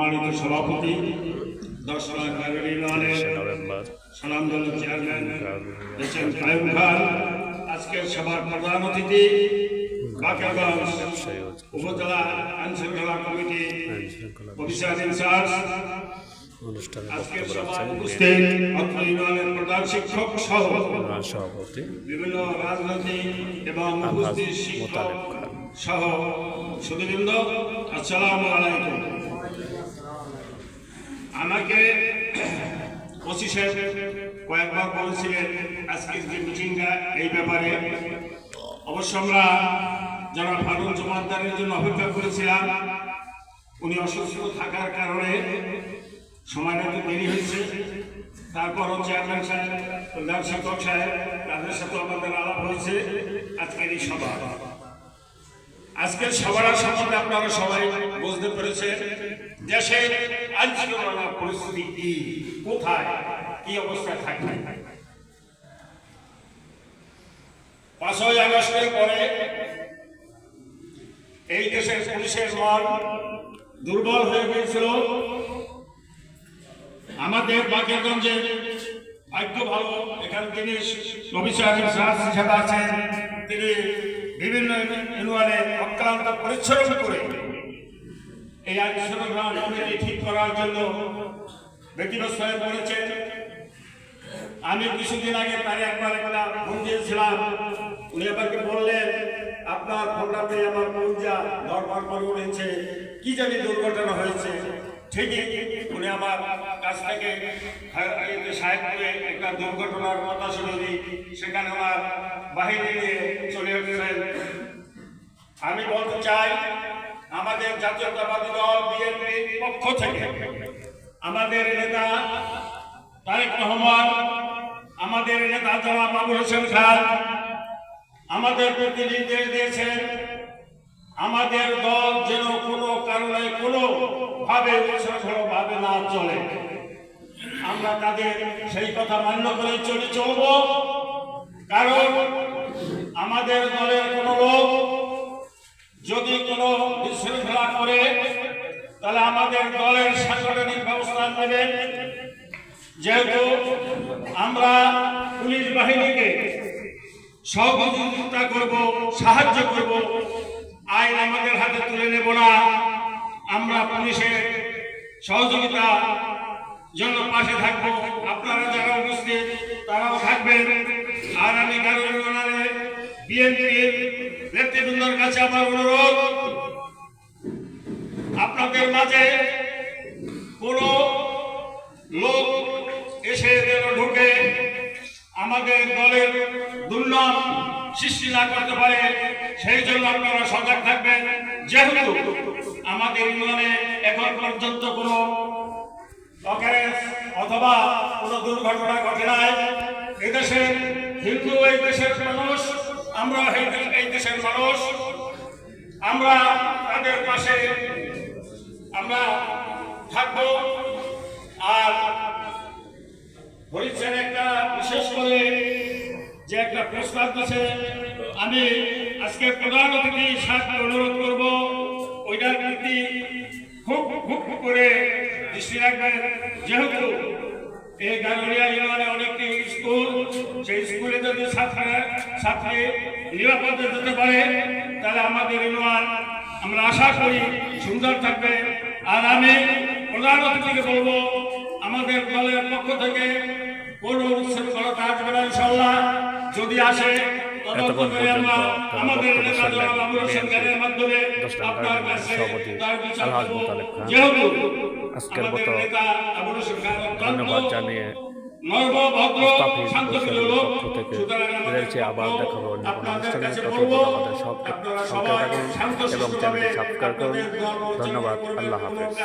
সম্মানিত সভাপতি দশ November সালামদল chairman S M Kayum Khan আজকের সভার প্রধান অতিথি বাকেরগঞ্জ উপজেলা আইনশৃঙ্খলা কমিটি আইনশৃঙ্খলা অফিসার ইনচার্জ আজকের সভায় উপস্থিত অত্র ইউনিয়নের প্রধান শিক্ষক সহ সভাপতি বিভিন্ন রাজনৈতিক এবং উপস্থিত শিক্ষক সহ সুদীবৃন্দ আসসালামু আলাইকুম। আমাকে ওসি সাহেব কয়েকবার বলেছিলেন আজকের যে মিটিংটা এই ব্যাপারে। অবশ্য আমরা যারা ফারুক জমাদ্দারের জন্য অপেক্ষা করেছিলাম, উনি অসুস্থ থাকার কারণে সময়টা একটু দেরি হয়েছে। তারপরও চেয়ারম্যান সাহেব, প্রধান শিক্ষক সাহেব, তাদের সাথে আমাদের আলাপ হয়েছে। আজকের এই সভা। আজকের সবার সম্বন্ধে আপনারা সবাই বুঝতে পেরেছেন দেশের আইনশৃঙ্খলা পরিস্থিতি কি, কোথায়, কি অবস্থায় থাকবে? পাঁচই আগস্টের পরে এই দেশের পুলিশের মন দুর্বল হয়ে গিয়েছিল। আমাদের বাকেরগঞ্জে ভাগ্য ভালো, এখানে তিনি আছেন তিনি বিভিন্ন ইউনিয়নে অক্লান্ত পরিশ্রম করে এই আইন কমিটি ঠিক করার জন্য ব্যক্তিগত হয়ে পড়েছেন। আমি কিছুদিন আগে তারে একবার একটা ফোন দিয়েছিলাম। উনি আমাকে বললেন, আপনার ফোনটা পেয়ে আমার যা দরবার করে উঠেছে কি জানি দুর্ঘটনা হয়েছে। ঠিকই, উনি আমার কাছ থেকে সাহেবকে একটা দুর্ঘটনার কথা শুনে দিই। সেখানে আমার বাহিনী নিয়ে চলে এসেছেন। আমি বলতে চাই, আমাদের জাতীয়তাবাদী দল, বিএনপি পক্ষ থেকে আমাদের নেতা তারেক রহমান, আমাদের নেতা জনাব বাবুল হোসেন খান, আমাদের প্রতি নির্দেশ দিয়েছেন আমাদের দল যেন কোনো কারণে কোনো ভাবে ভাবে না চলে। আমরা তাদের সেই কথা মান্য করে চলে চলব। কারণ আমাদের দলের কোনো লোক যদি কোনো বিশৃঙ্খলা করে, তাহলে আমাদের দলের সাংগঠনিক ব্যবস্থা নেবেন। যেহেতু আমরা পুলিশ বাহিনীকে সহযোগিতা করব, সাহায্য করব আইন আমাদের হাতে তুলে নেব না। আমরা পুলিশের সহযোগিতা জন্য পাশে থাকব। আপনারা যারা উপস্থিত, তারাও থাকবেন। আর আমি বিএনপির নেতৃবৃন্দর কাছে আমার অনুরোধ, আপনাদের মাঝে কোনো লোক এসে যেন ঢুকে, আমাদের দলের দুর্নাম সৃষ্টি না করতে পারে, সেই জন্য আপনারা সজাগ থাকবেন। যেহেতু আমাদের ইউনিয়নে এখন পর্যন্ত কোনো অথবা কোনো দুর্ঘটনা ঘটে নাই। এদেশে হিন্দু এই দেশের মানুষ আমরা এই দেশের মানুষ। আমরা তাদের পাশে আমরা থাকব। আর হরিছেন একটা যে একটা প্রস্তাব দিছে আমি আজকে প্রধান অতিথি সাথে অনুরোধ করব, ওইটার প্রতি খুব খুব করে দৃষ্টি রাখবেন। যেহেতু এই গারুলিয়া ইউনিয়নে অনেকটি স্কুল, সেই স্কুলে যদি ছাত্র ছাত্রী নিরাপদে যেতে পারে, তাহলে আমাদের ইউনিয়ন আমরা আশা করি সুন্দর থাকবে। আর আমি প্রধান অতিথিকে বলব, আমাদের দলের পক্ষ থেকে কোনো উচ্ছৃঙ্খলতা আসবে না ইনশাল্লাহ যদি আসে এতক্ষণ পর্যন্ত আমাদের মাধ্যমে আপনার কাছে আলহাজ মোতালেব খান। আজকের মতো ধন্যবাদ জানিয়ে চেয়ে আবার অনুষ্ঠানে। আমাদের থাকুন এবং শান্তশিষ্টভাবে চ্যানেলটি সাবস্ক্রাইব করুন। ধন্যবাদ। আল্লাহ। হাফেজ।